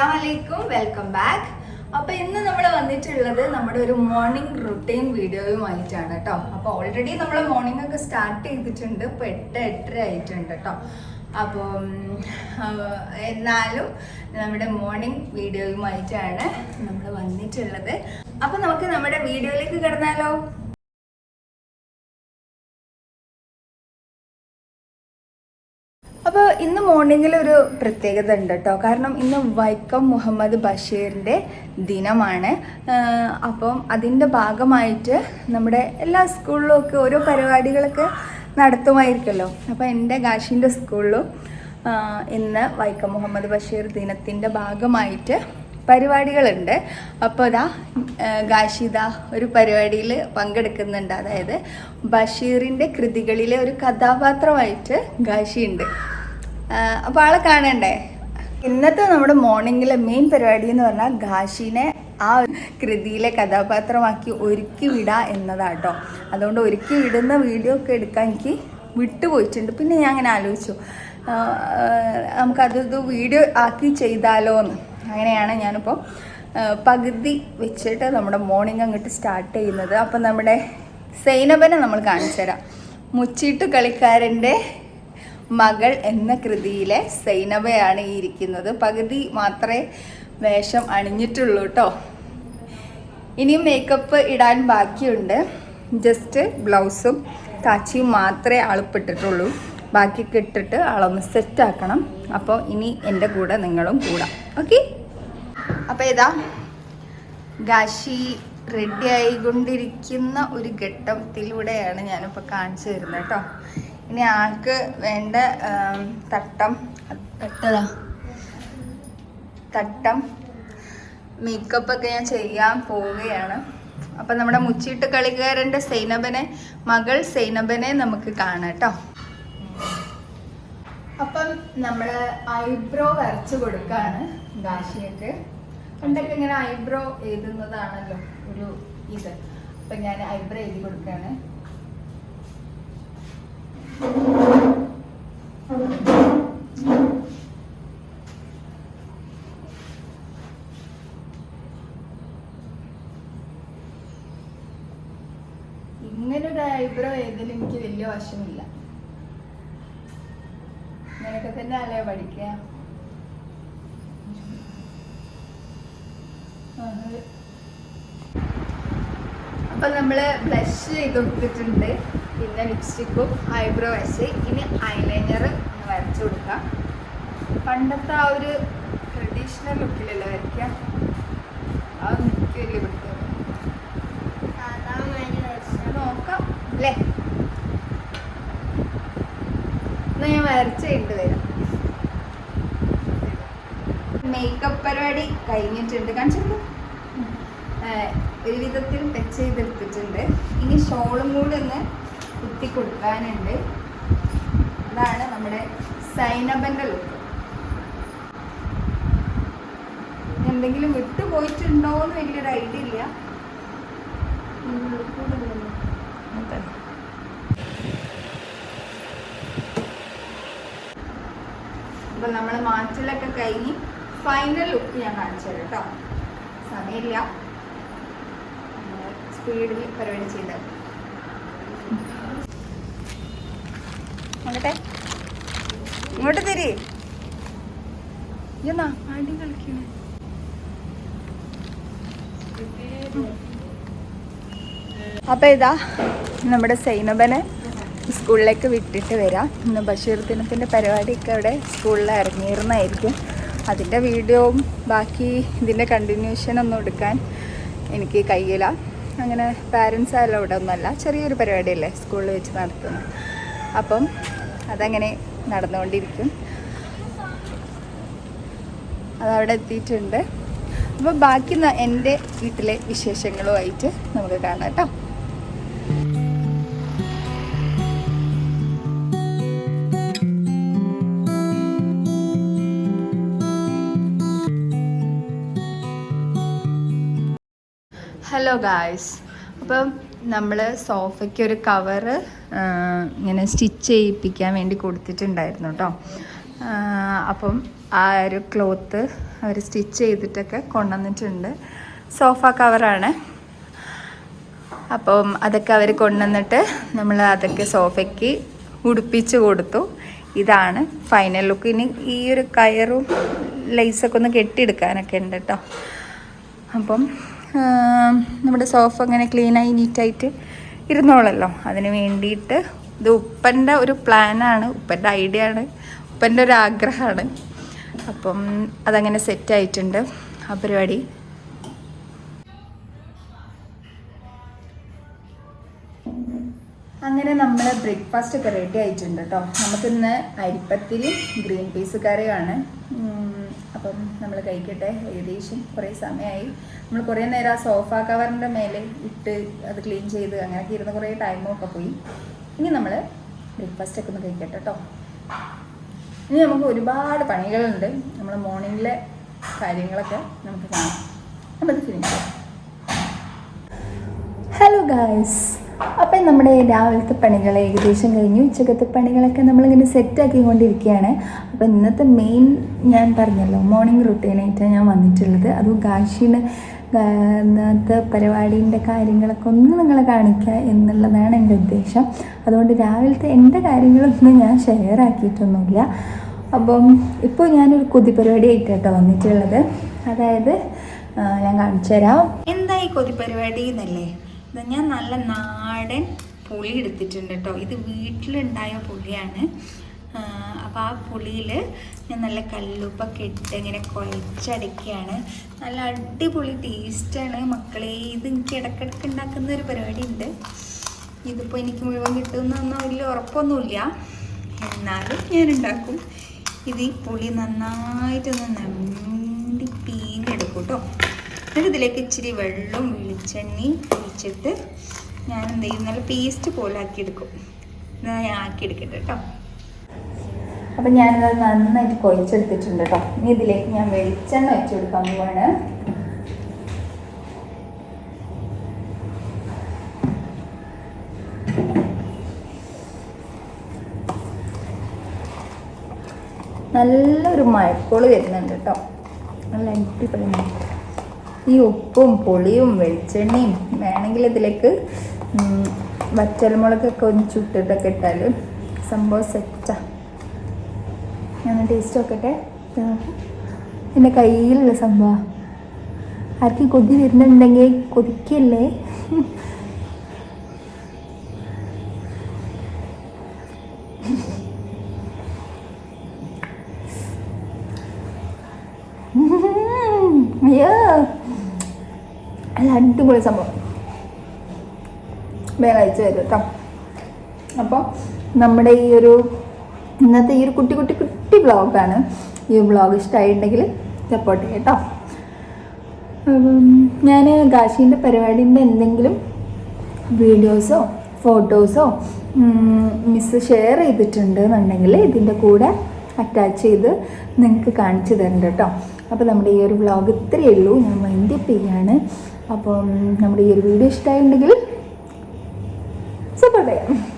അസ്സലാമലൈക്കും. Welcome back അപ്പോൾ ഇന്ന് നമ്മൾ വന്നിട്ടുള്ളത് നമ്മുടെ ഒരു മോർണിംഗ് റുട്ടീൻ വീഡിയോയുമായിട്ടാണ് കേട്ടോ അപ്പോൾ ഓൾറെഡി നമ്മൾ മോർണിംഗ് ഒക്കെ സ്റ്റാർട്ട് ചെയ്തിട്ടുണ്ട്. ഇപ്പൊ എട്ട് എട്ടര ആയിട്ടുണ്ട് കേട്ടോ അപ്പോൾ എന്നാലും നമ്മുടെ മോർണിംഗ് വീഡിയോയുമായിട്ടാണ് നമ്മൾ വന്നിട്ടുള്ളത്. അപ്പോൾ നമുക്ക് നമ്മുടെ വീഡിയോയിലേക്ക് കിടന്നാലോ? ഒരു പ്രത്യേകത ഉണ്ട് കേട്ടോ കാരണം ഇന്ന് വൈക്കം മുഹമ്മദ് ബഷീറിന്റെ ദിനമാണ്. അപ്പം അതിന്റെ ഭാഗമായിട്ട് നമ്മുടെ എല്ലാ സ്കൂളിലും ഒക്കെ ഓരോ പരിപാടികളൊക്കെ നടത്തുമായിരിക്കുമല്ലോ. അപ്പോൾ എന്റെ ഗാഷിന്റെ സ്കൂളിലും ഇന്ന് വൈക്കം മുഹമ്മദ് ബഷീർ ദിനത്തിന്റെ ഭാഗമായിട്ട് പരിപാടികളുണ്ട്. അപ്പോൾ ഇതാ ഗാഷിദ ഒരു പരിപാടിയിൽ പങ്കെടുക്കുന്നുണ്ട്. അതായത് ബഷീറിന്റെ കൃതികളിലെ ഒരു കഥാപാത്രമായിട്ട് ഗാഷിയുണ്ട് അപ്പോൾ ആളെ കാണണ്ടേ? ഇന്നത്തെ നമ്മുടെ മോർണിംഗിലെ മെയിൻ പരിപാടി എന്ന് പറഞ്ഞാൽ ഘാഷിനെ ആ കൃതിയിലെ കഥാപാത്രമാക്കി ഒരുക്കി വിടുക എന്നതാട്ടോ. അതുകൊണ്ട് ഒരുക്കി വിടുന്ന വീഡിയോ ഒക്കെ എടുക്കാൻ എനിക്ക് വിട്ടുപോയിട്ടുണ്ട്. പിന്നെ ഞാൻ അങ്ങനെ ആലോചിച്ചു. നമുക്കതൊരു വീഡിയോ ആക്കി ചെയ്താലോ എന്ന്. അങ്ങനെയാണ് ഞാനിപ്പോൾ പകുതി വെച്ചിട്ട് നമ്മുടെ മോർണിംഗ് അങ്ങോട്ട് സ്റ്റാർട്ട് ചെയ്യുന്നത്. അപ്പം നമ്മുടെ സൈനബനെ നമ്മൾ കാണിച്ചു തരാം മുച്ചീട്ട് കളിക്കാരന്റെ മകൾ എന്ന കൃതിയിലെ സൈനബയാണ് ഈ ഇരിക്കുന്നത്. പകുതി മാത്രമേ വേഷം അണിഞ്ഞിട്ടുള്ളൂ കേട്ടോ ഇനിയും മേക്കപ്പ് ഇടാൻ ബാക്കിയുണ്ട്. ജസ്റ്റ് ബ്ലൗസും കാച്ചിയും മാത്രമേ ആളിപ്പിട്ടിട്ടുള്ളൂ. ബാക്കിയൊക്കെ ഇട്ടിട്ട് അളന്ന് സെറ്റ് ആക്കണം. അപ്പോൾ ഇനി എന്റെ കൂടെ നിങ്ങളും കൂടാം. ഓക്കെ അപ്പോൾ ഇതാ ഗാഷി റെഡി ആയിക്കൊണ്ടിരിക്കുന്ന ഒരു ഘട്ടത്തിലൂടെയാണ് ഞാനിപ്പോൾ കാണിച്ചു തരുന്നത് കേട്ടോ ഇനി ആൾക്ക് വേണ്ട തട്ടം. തട്ടതാ. തട്ടം. മേക്കപ്പ് ഒക്കെ ഞാൻ ചെയ്യാൻ പോവുകയാണ്. അപ്പം നമ്മുടെ മുച്ചിട്ട് കളിക്കാരന്റെ സൈനബനെ മകൾ സൈനബനെ നമുക്ക് കാണാം കേട്ടോ. അപ്പം നമ്മൾ ഐബ്രോ വരച്ചു കൊടുക്കാണ് ഗാഷിയൊക്കെ പണ്ടൊക്കെ ഇങ്ങനെ ഐബ്രോ എഴുതുന്നതാണല്ലോ ഒരു ഇത്. അപ്പം ഞാൻ ഐബ്രോ എഴുതി കൊടുക്കാണ് ഇങ്ങനൊരു ഐബ്രോ ചെയ്തതിൽ എനിക്ക് വലിയ വശമില്ല. നിനക്ക് തന്നെ അല്ലേ പഠിക്കുക? അപ്പൊ നമ്മൾ ബ്ലഷ് ചെയ്ത് കൊടുത്തിട്ടുണ്ട്. പിന്നെ ലിപ്സ്റ്റിക്കും ഐബ്രോ വെച്ച് ഇനി ഐലൈനർ ഒന്ന് വരച്ചു കൊടുക്കാം. പണ്ടത്തെ ആ ഒരു ട്രഡീഷണൽ ലുക്കിലല്ല വരയ്ക്കുക അത് നിൽക്കില്ല ഇവിടുത്തെ. നോക്കാം അല്ലേ? എന്നാ ഞാൻ വരച്ചിട്ട് വരാം. മേക്കപ്പ് പരിപാടി കഴിഞ്ഞിട്ടുണ്ട്. കാണിച്ചിട്ട് ഒരു വിധത്തിൽ ടച്ച് ചെയ്തെടുത്തിട്ടുണ്ട്. ഇനി ഷോളും കൂടെ ഒന്ന് കുത്തി കൊടുക്കാനുണ്ട് അതാണ് നമ്മുടെ സൈനബന്റെ ലുക്ക് എന്തെങ്കിലും വിട്ടുപോയിട്ടുണ്ടോ എന്ന് വലിയൊരു ഐഡിയ ഇല്ല. അപ്പൊ നമ്മൾ മാറ്റലൊക്കെ കഴിഞ്ഞ് ഫൈനൽ ലുക്ക് ഞാൻ കാണിച്ചു തരാം കേട്ടോ. സമയമില്ല. സ്പീഡിൽ പരിപാടി ചെയ്ത അങ്ങോട്ടെ ഇങ്ങോട്ട് തിരി. എന്നാ അടി കളിക്കണേ. അപ്പൊ ഇതാ നമ്മുടെ സൈനബനെ സ്കൂളിലേക്ക് വിട്ടിട്ട് വരാം. ഇന്ന് ബഷീർ ദിനത്തിന്റെ പരിപാടിയൊക്കെ അവിടെ സ്കൂളിൽ ഇറങ്ങിയിരുന്നായിരിക്കും. അതിന്റെ വീഡിയോവും ബാക്കി ഇതിന്റെ കണ്ടിന്യൂഷൻ ഒന്നും എടുക്കാൻ എനിക്ക് കഴിയില്ല അങ്ങനെ പാരൻസ് ആയാലും ഇവിടെ ഒന്നുമല്ല. ചെറിയൊരു പരിപാടിയല്ലേ സ്കൂളിൽ വെച്ച് നടത്തുന്നത്. അപ്പം അതങ്ങനെ നടന്നുകൊണ്ടിരിക്കും. അതവിടെ എത്തിയിട്ടുണ്ട്. അപ്പോൾ ബാക്കി എന്റെ വീട്ടിലെ വിശേഷങ്ങളുമായിട്ട് നമുക്ക് കാണാം കേട്ടോ. ഹലോ ഗായ്സ് അപ്പം നമ്മൾ സോഫയ്ക്ക് ഒരു കവറ് ഇങ്ങനെ സ്റ്റിച്ച് ചെയ്യിപ്പിക്കാൻ വേണ്ടി കൊടുത്തിട്ടുണ്ടായിരുന്നു കേട്ടോ അപ്പം ആ ഒരു ക്ലോത്ത് അവർ സ്റ്റിച്ച് ചെയ്തിട്ടൊക്കെ കൊണ്ടുവന്നിട്ടുണ്ട്. സോഫ കവറാണ് അപ്പം അതൊക്കെ അവർ കൊണ്ടുവന്നിട്ട് നമ്മൾ അതൊക്കെ സോഫയ്ക്ക് ഉടുപ്പിച്ച് കൊടുത്തു. ഇതാണ് ഫൈനൽ ലുക്ക് ഇനി ഈ ഒരു കയറും ലൈസൊക്കെ ഒന്ന് കെട്ടിയെടുക്കാനൊക്കെ ഉണ്ട് കേട്ടോ അപ്പം നമ്മുടെ സോഫ അങ്ങനെ ക്ലീനായി നീറ്റായിട്ട് ഇരുന്നോളല്ലോ. അതിന് വേണ്ടിയിട്ട് ഇത് ഉപ്പന്റെ ഒരു പ്ലാനാണ് ഉപ്പന്റെ ഐഡിയ ആണ് ഉപ്പന്റെ ഒരു ആഗ്രഹമാണ്. അപ്പം അതങ്ങനെ സെറ്റായിട്ടുണ്ട് ആ പരിപാടി. അങ്ങനെ നമ്മൾ ബ്രേക്ക്ഫാസ്റ്റ് ഒക്കെ റെഡി ആയിട്ടുണ്ട് കേട്ടോ നമുക്കിന്ന് അരിപ്പത്തിരി ഗ്രീൻ പീസ് കറിയാണ്. അപ്പം നമ്മൾ കഴിക്കട്ടെ. ഏകദേശം കുറേ സമയമായി നമ്മൾ കുറേ നേരം ആ സോഫ കവറിന്റെ മേലെ ഇട്ട് അത് ക്ലീൻ ചെയ്ത് അങ്ങനെയൊക്കെ ഇരുന്ന് കുറേ ടൈമൊക്കെ പോയി. ഇനി നമ്മൾ ബ്രേക്ക്ഫാസ്റ്റ് ഒക്കെ ഒന്ന് കഴിക്കട്ടെ കേട്ടോ ഇനി നമുക്ക് ഒരുപാട് പണികളുണ്ട്. നമ്മൾ മോർണിംഗിലെ കാര്യങ്ങളൊക്കെ നമുക്ക് കാണാം. അപ്പം ഫിനിഷ് ഹലോ ഗായ്സ് അപ്പം നമ്മുടെ രാവിലത്തെ പണികൾ ഏകദേശം കഴിഞ്ഞു. ഉച്ചക്കത്തെ പണികളൊക്കെ നമ്മളിങ്ങനെ സെറ്റാക്കി കൊണ്ടിരിക്കുകയാണ് അപ്പോൾ ഇന്നത്തെ മെയിൻ ഞാൻ പറഞ്ഞല്ലോ മോർണിംഗ് റുട്ടീനായിട്ടാണ് ഞാൻ വന്നിട്ടുള്ളത്. അതും കാശിന് ഇന്നത്തെ പരിപാടീന്റെ കാര്യങ്ങളൊക്കെ ഒന്ന് നിങ്ങളെ കാണിക്കുക എന്നുള്ളതാണ് എന്റെ ഉദ്ദേശം. അതുകൊണ്ട് രാവിലത്തെ എന്റെ കാര്യങ്ങളൊന്നും ഞാൻ ഷെയർ ആക്കിയിട്ടൊന്നുമില്ല. അപ്പം ഇപ്പോൾ ഞാനൊരു കൊതി പരിപാടി ആയിട്ടാട്ടോ വന്നിട്ടുള്ളത്. അതായത് ഞാൻ കാണിച്ചു തരാം എന്താ ഈ കൊതി പരിപാടി എന്നല്ലേ? ഇത് ഞാൻ നല്ല നാടൻ പുളി എടുത്തിട്ടുണ്ട് കേട്ടോ ഇത് വീട്ടിലുണ്ടായ പുളിയാണ്. അപ്പോൾ ആ പുളിയിൽ ഞാൻ നല്ല കല്ലുപ്പൊക്കെ ഇട്ട് ഇങ്ങനെ കുഴച്ചടിക്കുകയാണ് നല്ല അടിപൊളി ടേസ്റ്റാണ് മക്കളെ. ഇത് എനിക്ക് ഇടയ്ക്കിടയ്ക്ക് ഉണ്ടാക്കുന്ന ഒരു പരിപാടി ഉണ്ട് ഇതിപ്പോൾ എനിക്ക് മുഴുവൻ കിട്ടുമെന്നൊന്നും വലിയ ഉറപ്പൊന്നുമില്ല. എന്നാലും ഞാൻ ഉണ്ടാക്കും ഇത് ഈ പുളി നന്നായിട്ടൊന്ന് നണ്ടി പീഞ്ഞെടുക്കും കേട്ടോ എന്നിട്ട് ഇതിലേക്ക് ഇച്ചിരി വെള്ളവും വെളിച്ചെണ്ണയും ഒഴിച്ചിട്ട് ഞാൻ എന്ത് ചെയ്യും? നല്ല പേസ്റ്റ് പോലെ ആക്കിയെടുക്കും. ഞാൻ ആക്കിയെടുക്കട്ടെ കേട്ടോ. അപ്പം ഞാനത് നന്നായിട്ട് കുഴച്ചെടുത്തിട്ടുണ്ട് കേട്ടോ. ഇനി ഇതിലേക്ക് ഞാൻ വെളിച്ചെണ്ണ വെച്ച് കൊടുക്കാൻ പോവാണ്. നല്ലൊരു മഴക്കോൾ വരുന്നുണ്ട് കേട്ടോ. നല്ല അടിപൊളി മഴ ഈ ഉപ്പും പുളിയും വെളിച്ചെണ്ണയും വേണമെങ്കിൽ ഇതിലേക്ക് വറ്റൽമുളകൊക്കെ ഒന്ന് ചുട്ടിട്ടൊക്കെ ഇട്ടാൽ സംഭവം സെറ്റാ ഞാൻ ടേസ്റ്റ് നോക്കട്ടെ. എന്റെ കയ്യിലുള്ള സംഭവം ആർക്കും കൊതി വരുന്നുണ്ടെങ്കിൽ കൊതിക്കല്ലേ അയ്യോ നല്ല അടിപൊളി സംഭവം. വേറെ അയച്ചു തരും കേട്ടോ അപ്പോൾ നമ്മുടെ ഈ ഒരു ഇന്നത്തെ ഈ ഒരു കുട്ടി കുട്ടി കുട്ടി ബ്ലോഗാണ് ഈ ബ്ലോഗ് ഇഷ്ടമായിട്ടുണ്ടെങ്കിൽ സപ്പോർട്ട് ചെയ്യാം കേട്ടോ ഞാൻ കാശീന്റെ പരിപാടീന്റെ എന്തെങ്കിലും വീഡിയോസോ ഫോട്ടോസോ മിസ് ഷെയർ ചെയ്തിട്ടുണ്ട് എന്നുണ്ടെങ്കിൽ ഇതിന്റെ കൂടെ അറ്റാച്ച് ചെയ്ത് നിങ്ങൾക്ക് കാണിച്ചു തരുന്നുണ്ട് കേട്ടോ അപ്പോൾ നമ്മുടെ ഈ ഒരു വ്ളോഗ് ഇത്രയേ ഉള്ളൂ. ഞാൻ മൈൻഡ് ചെയ്യാണ്. അപ്പം നമ്മുടെ ഈ ഒരു വീഡിയോ ഇഷ്ടമായിട്ടുണ്ടെങ്കിൽ സപ്പോർട്ട് ചെയ്യാം.